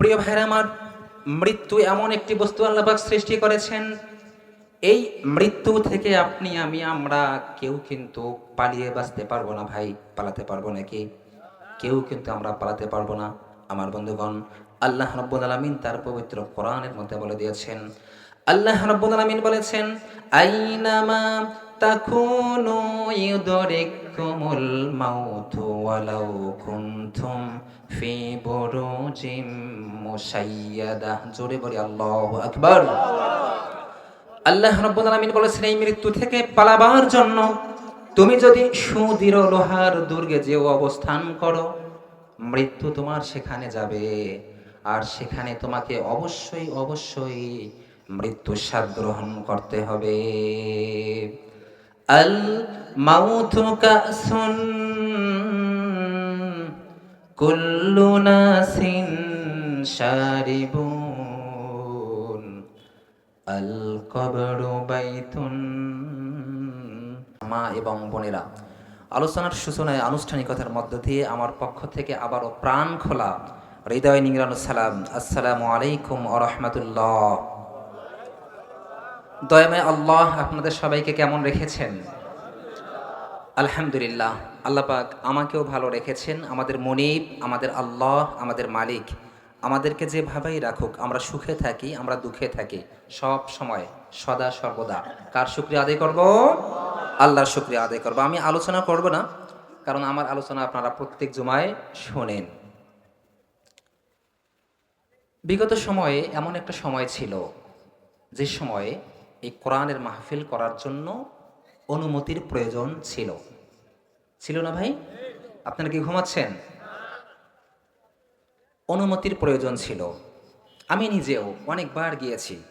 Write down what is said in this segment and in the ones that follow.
প্রিয় ভাইরা আমার, মৃত্যু এমন একটি বস্তু আল্লাপাক সৃষ্টি করেছেন। এই মৃত্যু থেকে আপনি, আমি, আমরা কেউ কিন্তু পালিয়ে বাঁচতে পারব না ভাই। পালাতে পারব নাকি? কেউ কিন্তু আমরা পালাতে পারব না। আমার বন্ধুগণ, আল্লাহ রব্বুল আলমিন তার পবিত্র কোরআনের মধ্যে বলে দিয়েছেন, আল্লাহ রব্বুল আলমিন বলেছেন, আইনামা তাকুনু ইউদরিকুমুল মাউতু ওয়ালাউ কুনতুম ফি বুরুজিম মুশাইয়াদা জোরে বলি আল্লাহু আকবার। আল্লাহ রব্বুল আলামিন বলেছেন, এই মৃত্যু থেকে পালাবার জন্য তুমি যদি সুদৃঢ় লোহার দুর্গে যেও অবস্থান করো, মৃত্যু তোমার সেখানে যাবে। আর সেখানে তোমাকে অবশ্যই অবশ্যই মৃত্যু স্বাদ গ্রহণ করতে হবে। আল মাউতু কাসুন কুল্লু নাসিন শারিবুন, আল কবরু বাইতুন। মা এবং বোনেরা, আলোচনার সূচনায় আনুষ্ঠানিকতার মধ্য দিয়ে আমার পক্ষ থেকে আবারও প্রাণ খোলা। হৃদয় নিংরানু সালাম। আসসালামু আলাইকুম আ রহমতুল্লাহ। দয়াময় আল্লাহ আপনাদের সবাইকে কেমন রেখেছেন? আলহামদুলিল্লাহ। আল্লাহ পাক আমাকেও ভালো রেখেছেন, আমাদের মনিব, আমাদের আল্লাহ, আমাদের মালিক। আমাদেরকে যেভাবেই রাখুক, আমরা সুখে থাকি, আমরা দুঃখে থাকি। সব সময় সদা সর্বদা। কার শুক্রিয়া আদায় করব? আল্লাহর শুক্রিয়া আদায় করব। আমি আলোচনা করব না, কারণ আমার আলোচনা আপনারা প্রত্যেক জুমায় শোনেন। বিগত সময়ে এমন একটা সময় ছিল, যে সময়ে এই কোরআনের মাহফিল করার জন্য অনুমতির প্রয়োজন ছিল। ছিল না ভাই? আপনারা কি ঘুমাচ্ছেন? অনুমতির প্রয়োজন ছিল। আমি নিজেও অনেকবার গিয়েছি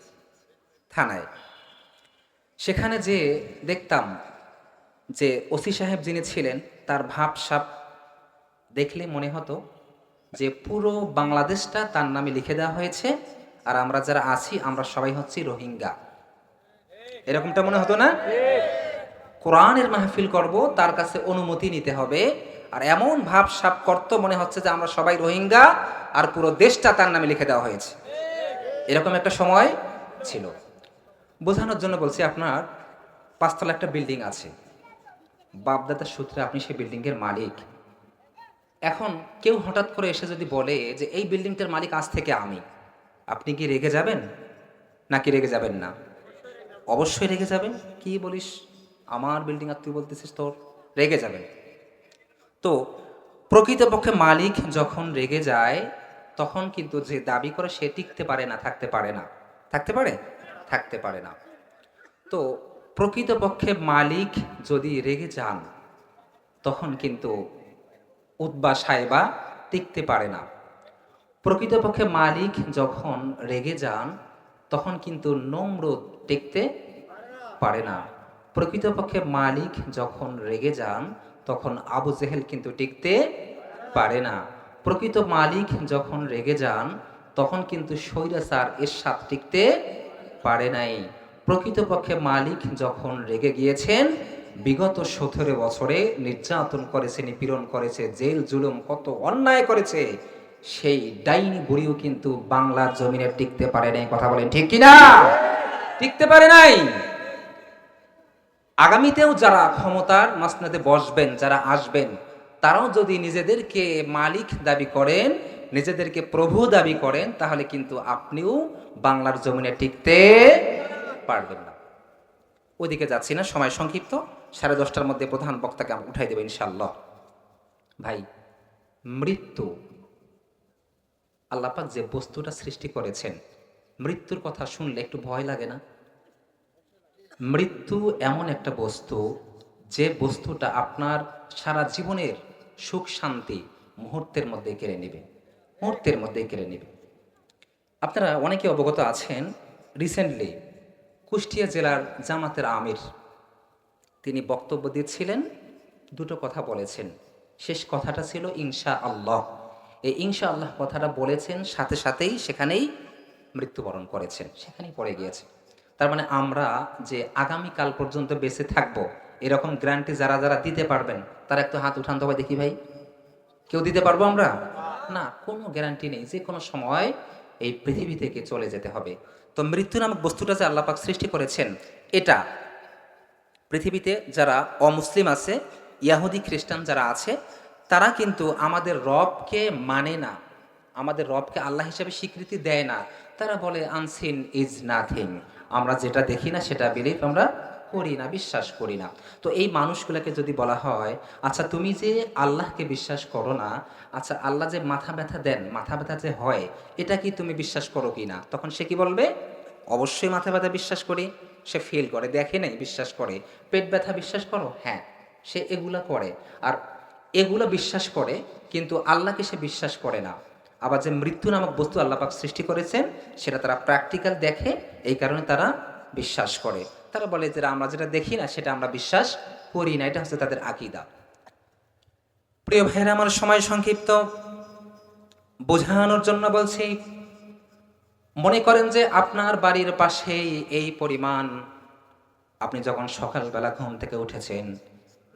থানায়। সেখানে যে দেখতাম যে ওসি সাহেব যিনি ছিলেন, তার ভাব সাপ দেখলে মনে হতো যে পুরো বাংলাদেশটা তার নামে লিখে দেওয়া হয়েছে আর আমরা যারা আছি, আমরা সবাই হচ্ছি রোহিঙ্গা। এরকমটা মনে হতো না? কোরআনের মাহফিল করব, তার কাছে অনুমতি নিতে হবে। আর এমন ভাব সাপ করতো মনে হচ্ছে যে আমরা সবাই রোহিঙ্গা আর পুরো দেশটা তার নামে লিখে দেওয়া হয়েছে। এরকম একটা সময় ছিল। বোঝানোর জন্য বলছি আপনার পাঁচতলা একটা বিল্ডিং আছে। বাপদাদার সূত্রে আপনি সেই বিল্ডিংয়ের মালিক। এখন কেউ হঠাৎ করে এসে যদি বলে যে এই বিল্ডিংটার মালিক আজ থেকে আমি, আপনি কি রেগে যাবেন? নাকি রেগে যাবেন না? অবশ্যই রেগে যাবেন। কি বলিস? আমার বিল্ডিং আর তুই বলতেছিস তোর, রেগে যাবেন তো প্রকৃতপক্ষে মালিক যখন রেগে যায়, তখন কিন্তু যে দাবি করে সে টিকতে পারে না, থাকতে পারে না। থাকতে পারে? থাকতে পারে না। তো প্রকৃতপক্ষে মালিক যদি রেগে যান, তখন কিন্তু উদ্বা সাহেবা টিকতে পারে না। প্রকৃতপক্ষে মালিক যখন রেগে যান, তখন কিন্তু নমরুদ টিকতে পারে না। প্রকৃতপক্ষে মালিক যখন রেগে যান, তখন আবু জেহেল কিন্তু টিকতে পারে না। প্রকৃত মালিক যখন রেগে যান, তখন কিন্তু স্বৈরাচার এর সাথ টিকতে পারে নাই। প্রকৃতপক্ষে মালিক যখন রেগে গিয়েছেন, বিগত সতেরো বছরে নির্যাতন করেছে, নিপীড়ন করেছে, জেল, জুলুম, কত অন্যায় করেছে, সেই ডাইনি বুড়িও কিন্তু বাংলার জমিনে টিকতে পারে নাই। কথা বলেন ঠিক কিনা? টিকতে পারে নাই? আগামীতেও যারা ক্ষমতার মাসনাতে বসবেন, যারা আসবেন, তারাও যদি নিজেদেরকে মালিক দাবি করেন, নিজেদেরকে প্রভু দাবি করেন, তাহলে কিন্তু আপনিও বাংলার জমিনে টিকতে পারবেন না। ওইদিকে যাচ্ছি না, সময় সংক্ষিপ্ত। সাড়ে দশটার মধ্যে প্রধান বক্তাকে উঠাই দেবো ইনশাল্লাহ ভাই, মৃত্যু, আল্লাপাক যে বস্তুটা সৃষ্টি করেছেন, মৃত্যুর কথা শুনলে একটু ভয় লাগে না? মৃত্যু এমন একটা বস্তু যে বস্তুটা আপনার সারা জীবনের সুখ, শান্তি মুহূর্তের মধ্যে কেড়ে নেবে, মুহূর্তের মধ্যে কেড়ে নেবে। আপনারা অনেকে অবগত আছেন রিসেন্টলি কুষ্টিয়া জেলার জামাতের আমির, তিনি বক্তব্য দিচ্ছিলেন, দুটো কথা বলেছেন। শেষ কথাটা ছিল ইনশা আল্লাহ এই ইনশা আল্লাহ কথাটা বলেছেন, সাথে সাথেই সেখানেই মৃত্যুবরণ করেছেন, সেখানেই পড়ে গিয়েছে তার মানে আমরা যে আগামীকাল পর্যন্ত বেঁচে থাকব, এরকম গ্যারান্টি যারা যারা দিতে পারবেন, তারা একটু হাত উঠান তবে দেখি ভাই। কেউ দিতে পারব আমরা? না, কোনো গ্যারান্টি নেই, যে কোনো সময় এই পৃথিবী থেকে চলে যেতে হবে। তো মৃত্যু নামক বস্তুটা যে আল্লাপাক সৃষ্টি করেছেন, এটা পৃথিবীতে যারা অমুসলিম আছে, ইয়াহুদি খ্রিস্টান যারা আছে, তারা কিন্তু আমাদের রবকে মানে না, আমাদের রবকে আল্লাহ হিসাবে স্বীকৃতি দেয় না। তারা বলে, আনসিন ইজ নাথিং। আমরা যেটা দেখি না, সেটা বিলিভ আমরা করি না, বিশ্বাস করি না। তো এই মানুষগুলোকে যদি বলা হয় আচ্ছা তুমি যে আল্লাহকে বিশ্বাস করো না আচ্ছা আল্লাহ যে মাথা ব্যথা দেন, মাথা ব্যথা যে হয়, এটা কি তুমি বিশ্বাস করো কি না? তখন সে কি বলবে? অবশ্যই মাথা ব্যথা বিশ্বাস করি। সে ফিল করে, দেখে নাই, বিশ্বাস করে। পেট ব্যথা বিশ্বাস করো? হ্যাঁ সে এগুলা করে। আর এগুলো বিশ্বাস করে, কিন্তু আল্লাহকে সে বিশ্বাস করে না। আবার যে মৃত্যু নামক বস্তু আল্লাহ পাক সৃষ্টি করেছেন, সেটা তারা প্র্যাকটিক্যাল দেখে, এই কারণে তারা বিশ্বাস করে। তারা বলে যে আমরা যেটা দেখি না, সেটা আমরা বিশ্বাস করি না, এটা হচ্ছে তাদের আকিদা। প্রিয় ভাইয়েরা, আমার সময় সংক্ষিপ্ত। বোঝানোর জন্য বলছি, মনে করেন যে আপনার বাড়ির পাশেই এই পরিমাণ, আপনি যখন সকালবেলা ঘুম থেকে উঠেছেন,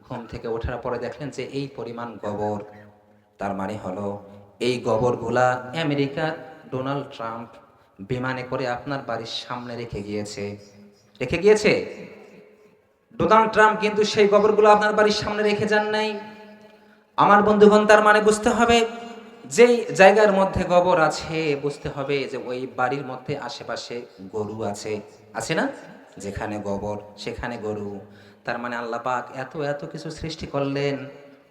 ঘুম থেকে ওঠার পরে দেখলেন যে এই পরিমাণ গোবর, তার মানে হলো এই গোবরগুলা আমেরিকার ডোনাল্ড ট্রাম্প বিমানে করে আপনার বাড়ির সামনে রেখে গিয়েছে। রেখে গিয়েছে? ডোনাল্ড ট্রাম্প কিন্তু সেই গোবরগুলো আপনার বাড়ির সামনে রেখে যান নাই। আমার বন্ধুগণ, তার মানে বুঝতে হবে যেই জায়গার মধ্যে গোবর আছে, বুঝতে হবে যে ওই বাড়ির মধ্যে আশেপাশে গরু আছে। আছে না? যেখানে গোবর সেখানে গরু। তার মানে আল্লাহ পাক এত এত কিছু সৃষ্টি করলেন।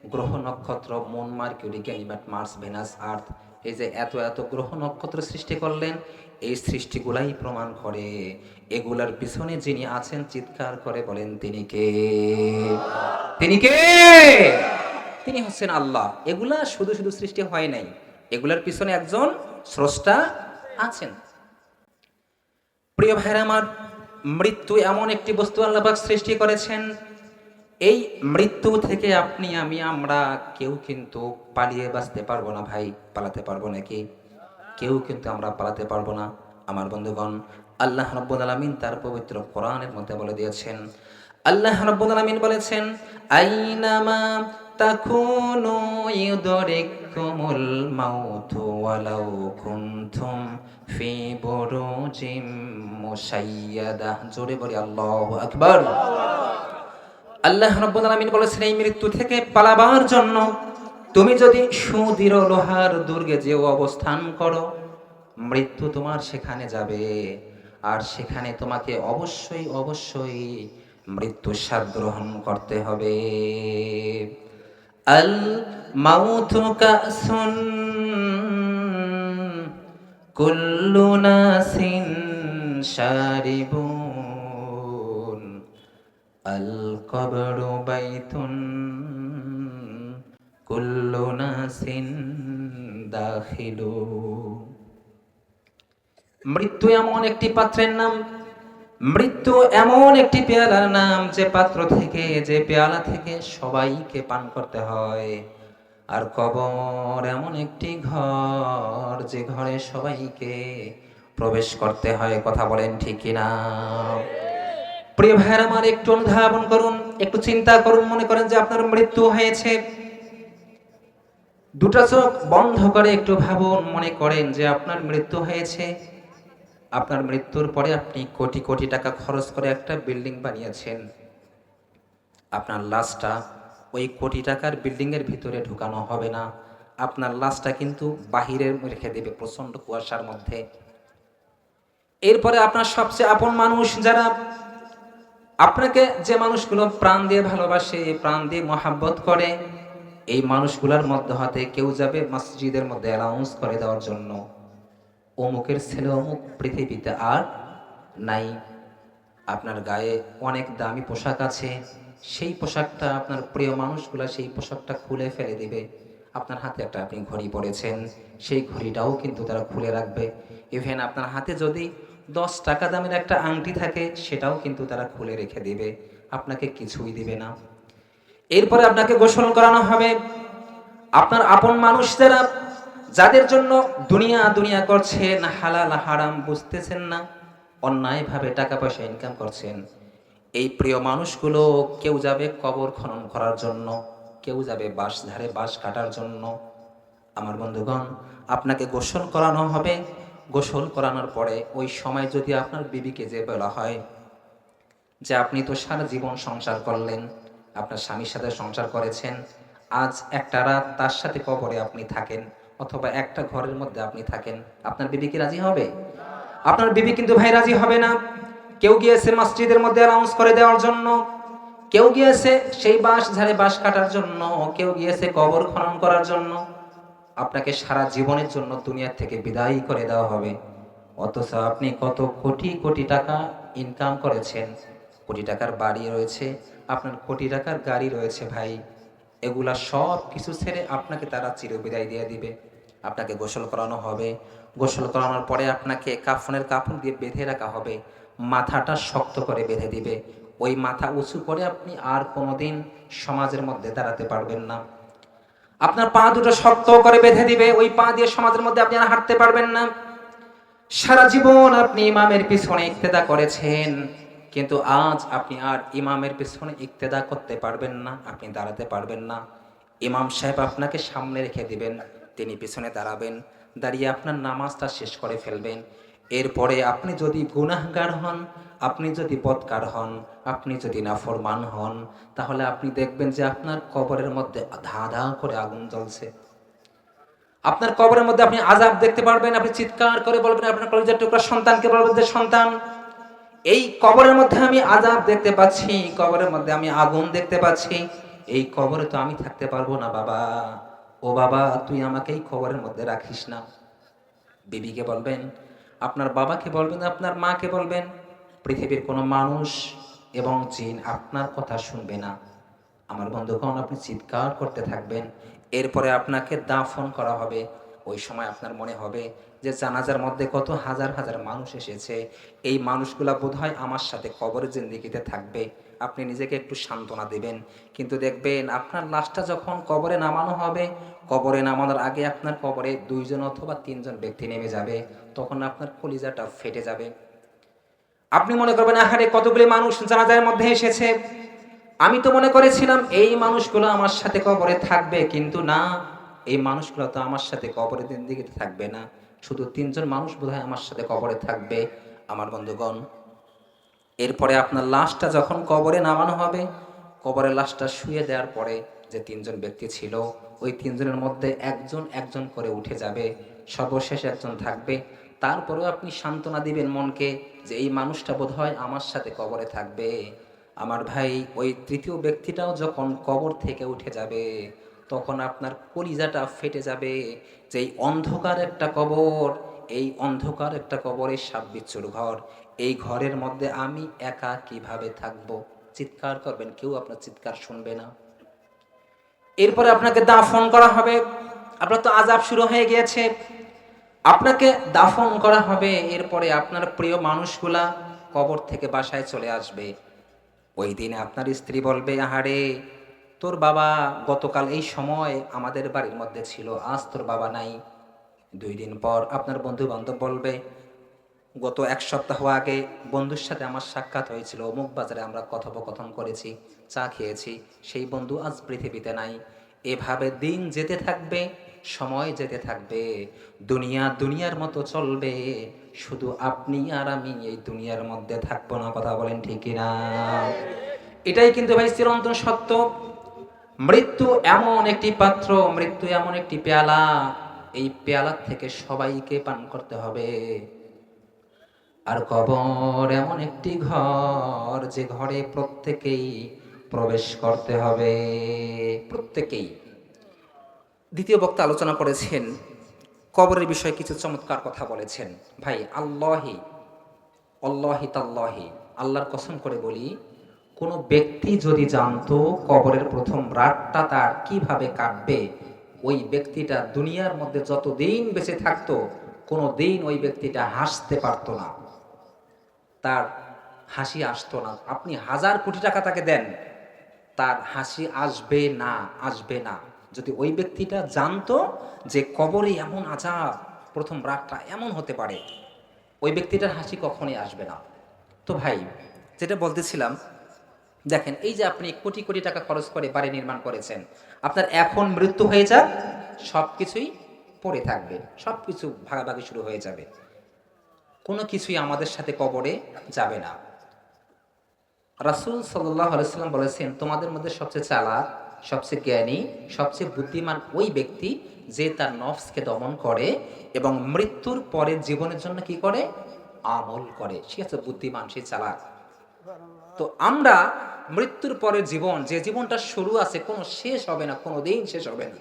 গ্রহ নক্ষত্র moon Mercury Ganymede Mars Venus Earth এই যে এত এত গ্রহ নক্ষত্র সৃষ্টি করলেন, এই সৃষ্টিগুলাই প্রমাণ করে। এগুলার পিছনে যিনি আছেন, চিৎকার করে বলেন, তিনি কে? তিনি কে? তিনি হচ্ছেন আল্লাহ। এগুলা শুধু শুধু সৃষ্টি হয় নাই। এগুলার পিছনে একজন স্রষ্টা আছেন। প্রিয় ভাইরা আমার, মৃত্যু এমন একটি বস্তু আল্লাহবাক সৃষ্টি করেছেন এই মৃত্যু থেকে আপনি, আমি, আমরা কেউ কিন্তু পালিয়ে বাঁচতে পারব না ভাই। পালাতে পারব নাকি? কেউ কিন্তু আমরা পালাতে পারব না। আমার বন্ধুগণ, আল্লাহ রব্বুল আলামিন তার পবিত্র কোরআনের মধ্যে বলে দিয়েছেন, আল্লাহ রব্বুল আলামিন বলেছেন, আইনামা তাকুনু ইউদরিকুমুল মাউতু ওয়ালাউ কুনতুম ফি বুরুজিম মুশাইয়াদা। জোরে বলি, আল্লাহু আকবার। আল্লাহ রব্বুল আলামিন বলেছেন, এই মৃত্যু থেকে পালাবার জন্য তুমি যদি সুদৃঢ় লোহার দুর্গে যেও অবস্থান করো, মৃত্যু তোমার সেখানে যাবে। আর সেখানে তোমাকে অবশ্যই অবশ্যই মৃত্যু স্বাদ গ্রহণ করতে হবে। আল মাউথু কাসুন কুল্লু নাসিন কবরু বাইতুন কুল্লু নাসিন দাখিলু মৃত্যু এমন একটি পাত্রের নাম, মৃত্যু এমন একটি পেয়ালার নাম যে পাত্র থেকে, যে পেয়ালা থেকে সবাইকে পান করতে হয়। আর কবর এমন একটি ঘর যে ঘরে সবাইকে প্রবেশ করতে হয়। কথা বলেন ঠিক কিনা? প্রিয় ভাইয়ের আমার একটু অনুধাবন করুন, একটু চিন্তা করুন, মনে করেন যে আপনার মৃত্যু হয়েছে। দুটা চোখ বন্ধ করে একটু ভাবুন, মনে করেন যে আপনার মৃত্যু হয়েছে। আপনার মৃত্যুর পরে আপনি কোটি কোটি টাকা খরচ করে একটা বিল্ডিং বানিয়েছেন। আপনার লাশটা ওই কোটি টাকার বিল্ডিংয়ের ভিতরে ঢুকানো হবে না। আপনার লাশটা কিন্তু বাহিরে রেখে দেবে প্রচণ্ড কুয়াশার মধ্যে। এরপরে আপনার সবচেয়ে আপন মানুষ যারা আপনাকে যে মানুষগুলো প্রাণ দিয়ে ভালোবাসে, প্রাণ দিয়ে মহাব্বত করে, এই মানুষগুলোর মধ্যে হাতে কেউ যাবে মসজিদের মধ্যে অ্যালাউন্স করে দেওয়ার জন্য। অমুকের ছেলে, অমুক পৃথিবীতে আর নাই। আপনার গায়ে অনেক দামি পোশাক আছে, সেই পোশাকটা আপনার প্রিয় মানুষগুলা সেই পোশাকটা খুলে ফেলে দিবে। আপনার হাতে একটা আপনি ঘড়ি পরেছেন, সেই ঘড়িটাও কিন্তু তারা খুলে রাখবে। ইভেন আপনার হাতে যদি দশ টাকা দামের একটা আংটি থাকে, সেটাও কিন্তু তারা খুলে রেখে দিবে। আপনাকে কিছুই দিবে না। এরপরে আপনাকে গোসল করানো হবে। আপনার আপন মানুষ যাদের জন্য দুনিয়া দুনিয়া করছেন হালাল হারাম, বুঝতেছেন না, অন্যায়ভাবে টাকা পয়সা ইনকাম করছেন। এই প্রিয় মানুষগুলো কেউ যাবে কবর খনন করার জন্য, কেউ যাবে বাঁশ ধারে বাঁশ কাটার জন্য। আমার বন্ধুগণ, আপনাকে গোসল করানো হবে। গোসল করানোর পরে ওই সময় যদি আপনার বিবিকে যে বলা হয় যে আপনি তো সারা জীবন সংসার করলেন, আপনার স্বামীর সাথে সংসার করেছেন, আজ একটা রাত তার সাথে কবরে আপনি থাকেন অথবা একটা ঘরের মধ্যে আপনি থাকেন, আপনার বিবি কি রাজি হবে? আপনার বিবি কিন্তু ভাই রাজি হবে না। কেউ গিয়েছে মসজিদের মধ্যে অ্যানাউন্স করে দেওয়ার জন্য, কেউ গিয়েছে সেই বাঁশ ঝাড়ে বাঁশ কাটার জন্য, কেউ গিয়েছে কবর খনন করার জন্য। আপনাকে সারা জীবনের জন্য দুনিয়া থেকে বিদায় করে দেওয়া হবে। অথচ আপনি কত কোটি কোটি টাকা ইনকাম করেছেন। কোটি টাকার বাড়ি রয়েছে, আপনার কোটি টাকার গাড়ি রয়েছে ভাই। এগুলা সব কিছু ছেড়ে আপনাকে তারা চিরবিদায় দিয়ে দিবে। আপনাকে গোসল করানো হবে। গোসল করানোর পরে আপনাকে কাফনের কাপড় দিয়ে বেঁধে রাখা হবে। মাথাটা শক্ত করে বেঁধে দিবে। ওই মাথা উঁচু করে আপনি আর কোনোদিন সমাজের মধ্যে দাঁড়াতে পারবেন না। আপনার পা দুটো শক্ত করে বেঁধে দিবে, ওই পা দিয়ে সমাজের মধ্যে আপনি আর হাঁটতে পারবেন না। সারা জীবন আপনি ইমামের পিছনে ইক্তেদা করেছেন, কিন্তু আজ আপনি আর ইমামের পিছনে ইক্তেদা করতে পারবেন না, আপনি দাঁড়াতে পারবেন না। ইমাম সাহেব আপনাকে সামনে রেখে দিবেন, তিনি পিছনে দাঁড়াবেন, দাঁড়িয়ে আপনার নামাজটা শেষ করে ফেলবেন। এরপরে আপনি যদি গুনাহগার হন আপনি যদি বদকার হন, আপনি যদি নাফরমান হন, তাহলে আপনি দেখবেন যে আপনার কবরের মধ্যে ধা ধা করে আগুন জ্বলছে। আপনার কবরের মধ্যে আপনি আজাব দেখতে পারবেন, আপনি চিৎকার করে বলবেন, আপনার কলেজের টুকরা সন্তানকে বলবেন যে, সন্তান, এই কবরের মধ্যে আমি আজাব দেখতে পাচ্ছি, কবরের মধ্যে আমি আগুন দেখতে পাচ্ছি, এই কবরে তো আমি থাকতে পারব না বাবা। ও বাবা, তুই আমাকে এই কবরের মধ্যে রাখিস না। বিবিকে বলবেন, আপনার বাবাকে বলবেন, আপনার মাকে বলবেন পৃথিবীর কোনো মানুষ এবং জিন আপনার কথা শুনবে না। আমার বন্ধুগণ, আপনি চিৎকার করতে থাকবেন। এরপরে আপনাকে দাফন করা হবে। ওই সময় আপনার মনে হবে যে জানাজার মধ্যে কত হাজার হাজার মানুষ এসেছে। এই মানুষগুলা বোধহয় আমার সাথে কবরের জিন্দিগিতে থাকবে। আপনি নিজেকে একটু সান্ত্বনা দেবেন। কিন্তু দেখবেন, আপনার লাশটা যখন কবরে নামানো হবে, কবরে নামানোর আগে আপনার কবরে দুইজন অথবা তিনজন ব্যক্তি নেমে যাবে। তখন আপনার কলিজাটা ফেটে যাবে। আপনি মনে করবেন, আহারে, কতগুলি মানুষ জানাজার মধ্যে এসেছে? আমি তো মনে করেছিলাম, এই মানুষগুলো আমার সাথে কবরে থাকবে, কিন্তু না, এই মানুষগুলো তো আমার সাথে কবরে দিন দিকে থাকবে না। শুধু তিনজন মানুষ বোধহয় আমার সাথে কবরে থাকবে, আমার বন্ধুগণ। এরপরে আপনার লাশটা যখন কবরে নামানো হবে, কবরের লাশটা শুয়ে দেওয়ার পরে যে তিনজন ব্যক্তি ছিল, ওই তিনজনের মধ্যে একজন একজন করে উঠে যাবে, সর্বশেষ একজন থাকবে। তারপরেও আপনি সান্ত্বনা দিবেন মনকে যে এই মানুষটা বোধ হয় আমার সাথে কবরে থাকবে। আমার ভাই, ওই তৃতীয় ব্যক্তিটাও যখন কবর থেকে উঠে যাবে, তখন আপনার কলিজাটা ফেটে যাবে যে এই অন্ধকার একটা কবর, এই অন্ধকার একটা কবরের সাপ বিচ্ছুর ঘর। এই ঘরের মধ্যে আমি একা কীভাবে থাকব? চিৎকার করবেন, কেউ আপনার চিৎকার শুনবে না। এরপরে আপনাকে দাফন করা হবে। আপনার তো আজাব শুরু হয়ে গিয়েছে। আপনাকে দাফন করা হবে, এরপরে আপনার প্রিয় মানুষগুলা কবর থেকে বাসায় চলে আসবে। ওই দিনে আপনার স্ত্রী বলবে, আহারে, তোর বাবা গতকাল এই সময় আমাদের বাড়ির মধ্যে ছিল, আজ তোর বাবা নাই। দুই দিন পর আপনার বন্ধু বান্ধব বলবে, গত এক সপ্তাহ আগে বন্ধুর সাথে আমার সাক্ষাৎ হয়েছিল, অমুক বাজারে আমরা কথোপকথন করেছি, চা খেয়েছি, সেই বন্ধু আজ পৃথিবীতে নাই। এভাবে দিন যেতে থাকবে সময় যেতে থাকবে। দুনিয়া দুনিয়ার মতো চলবে। শুধু আপনি আর আমি এই দুনিয়ার মধ্যে থাকব না, কথা বলেন ঠিকই না এটাই কিন্তু ভাই চিরন্তন সত্য। মৃত্যু এমন একটি পাত্র, মৃত্যু এমন একটি পেয়ালা। এই পেয়ালা থেকে সবাইকে পান করতে হবে। আর কবর এমন একটি ঘর, যে ঘরে প্রত্যেকেই প্রবেশ করতে হবে। প্রত্যেকেই। দ্বিতীয় বক্তা আলোচনা করেছেন। কবরের বিষয়ে কিছু চমৎকার কথা বলেছেন। ভাই, আল্লাহি আল্লাহি তাল্লাহি, আল্লাহর কসম করে বলি, কোনো ব্যক্তি যদি জানতো কবরের প্রথম রাতটা তার কীভাবে কাটবে, ওই ব্যক্তিটা দুনিয়ার মধ্যে যতদিন বেঁচে থাকতো কোনো দিন ওই ব্যক্তিটা হাসতে পারতো না। তার হাসি আসতো না। আপনি হাজার কোটি টাকা তাকে দেন, তার হাসি আসবে না আসবে না। যদি ওই ব্যক্তিটা জানতো যে কবরে এমন আজাব, প্রথম রাতটা এমন হতে পারে, ওই ব্যক্তিটার হাসি কখনোই আসবে না। তো ভাই, যেটা বলতেছিলাম, দেখেন, এই যে আপনি কোটি কোটি টাকা খরচ করে বাড়ি নির্মাণ করেছেন, আপনার এখন মৃত্যু হয়ে যাক সব কিছুই পড়ে থাকবে সব কিছু ভাগাভাগি শুরু হয়ে যাবে। কোনো কিছুই আমাদের সাথে কবরে যাবে না। রাসুল সাল্লাহ আলাইসাল্লাম বলেছেন, তোমাদের মধ্যে সবচেয়ে চালাক সবচেয়ে জ্ঞানী, সবচেয়ে বুদ্ধিমান ওই ব্যক্তি যে তার নফসকে দমন করে এবং মৃত্যুর পরে জীবনের জন্য কি করে? আমল করে। সে হচ্ছে বুদ্ধিমান, সে চালাক। তো আমরা মৃত্যুর পরের জীবন, যে জীবনটা শুরু আছে, কোনো শেষ হবে না, কোনো দিন শেষ হবে না।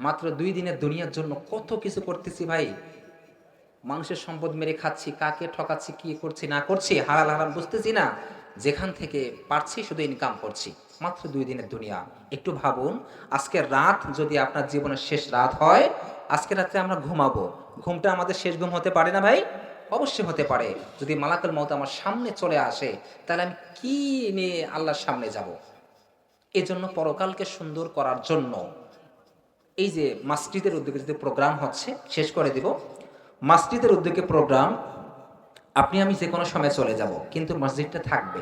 মাত্র দুই দিনের দুনিয়ার জন্য কত কিছু করতেছি ভাই? মানুষের সম্পদ মেরে খাচ্ছি, কাকে ঠকাচ্ছি, কি করছি, না করছি হারাল হারাম বুঝতেছি না। যেখান থেকে পারছি শুধু ইনকাম করছি। মাত্র দুই দিনের দুনিয়া। একটু ভাবুন আজকের রাত যদি আপনার জীবনের শেষ রাত হয়, আজকে রাত্রে আমরা ঘুমাবো। ঘুমটা আমাদের শেষ ঘুম হতে পারে না ভাই? অবশ্যই হতে পারে। যদি মালাকুল মত আমার সামনে চলে আসে, তাহলে আমি কি নিয়ে আল্লাহর সামনে যাব? এজন্য পরকালকে সুন্দর করার জন্য এই যে মাসজিদের উদ্যোগে যদি প্রোগ্রাম হচ্ছে, শেষ করে দিব। মাসজিদের উদ্যোগে প্রোগ্রাম আপনি আমি যে কোনো সময় চলে যাব, কিন্তু মসজিদটা থাকবে।